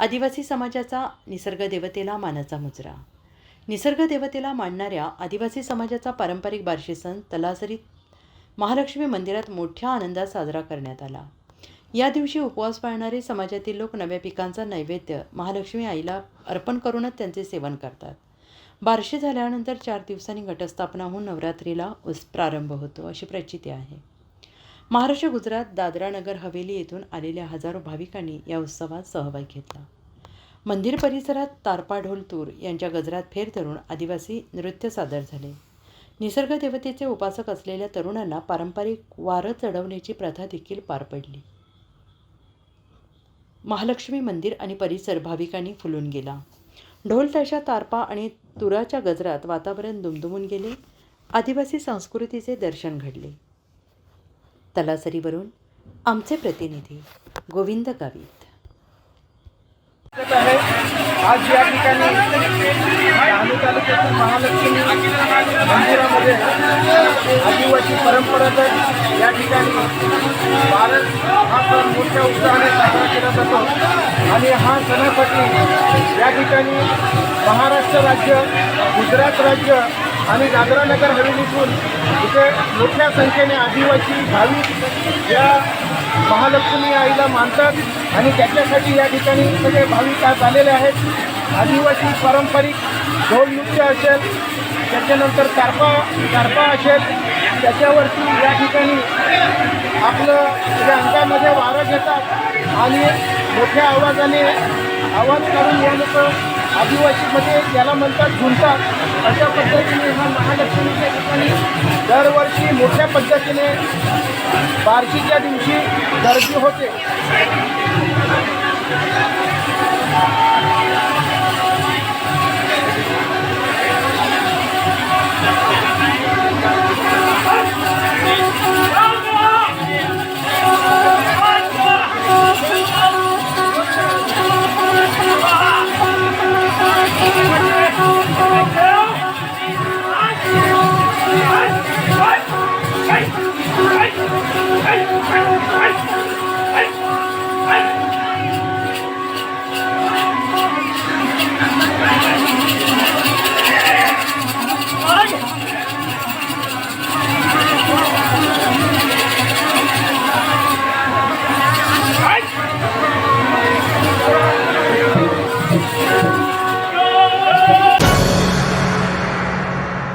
आदिवासी समाजाचा निसर्ग देवतेला मानाचा मुजरा. निसर्ग देवतेला मानणाऱ्या आदिवासी समाजाचा पारंपरिक बार्शी सण तलासरीत महालक्ष्मी मंदिरात मोठ्या आनंदात साजरा करण्यात आला. या दिवशी उपवास पाळणारे समाजातील लोक नव्या पिकांचा नैवेद्य महालक्ष्मी आईला अर्पण करूनच त्यांचे सेवन करतात. बारशी झाल्यानंतर चार दिवसांनी घटस्थापना होऊन नवरात्रीला उस प्रारंभ होतो अशी प्रचिती आहे. महाराष्ट्र गुजरात दादरा नगर हवेली येथून आलेल्या हजारो भाविकांनी या उत्सवात सहभाग घेतला. मंदिर परिसरात तारपा ढोलतूर यांच्या गजरात फेर धरून आदिवासी नृत्य सादर झाले. निसर्ग देवतेचे उपासक असलेल्या तरुणांना पारंपरिक वारं चढवण्याची प्रथा देखील पार पडली. महालक्ष्मी मंदिर आणि परिसर भाविकांनी फुलून गेला. ढोल ताशा तारपा आणि तुराच्या गजरात वातावरण दुमदुमून गेले. आदिवासी संस्कृतीचे दर्शन घडले. तलासरीवरून आमचे प्रतिनिधी गोविंद गावित. आज या ठिकाणी डहाणू तालुक्यातील महालक्ष्मी मंदिरामध्ये आदिवासी परंपरागत या ठिकाणी भारत हा सण मोठ्या उत्साहाने साजरा केला जातो आणि हा सणासाठी या ठिकाणी महाराष्ट्र राज्य गुजरात राज्य आणि दादरा नगर हवेलीतून इथे मोठ्या संख्येने आदिवासी भाविक या महालक्ष्मी आईला मानतात आणि त्याच्यासाठी या ठिकाणी सगळे भाविक आज आलेले आहेत. आदिवासी पारंपरिक ढोल नृत्य असेल त्याच्यानंतर कार्पा कार्पा असेल त्याच्यावरती या ठिकाणी आपलं जे अंगामध्ये वारं घेतात आणि मोठ्या आवाजाने आवाज काढून या लोकं आदिवासीमध्ये याला म्हणतात झुंतात अशा पद्धतीने हा महालक्ष्मीच्या ठिकाणी दरवर्षी मोठ्या पद्धतीने बार्शीच्या दिवशी गर्दी होते. Oh, my God.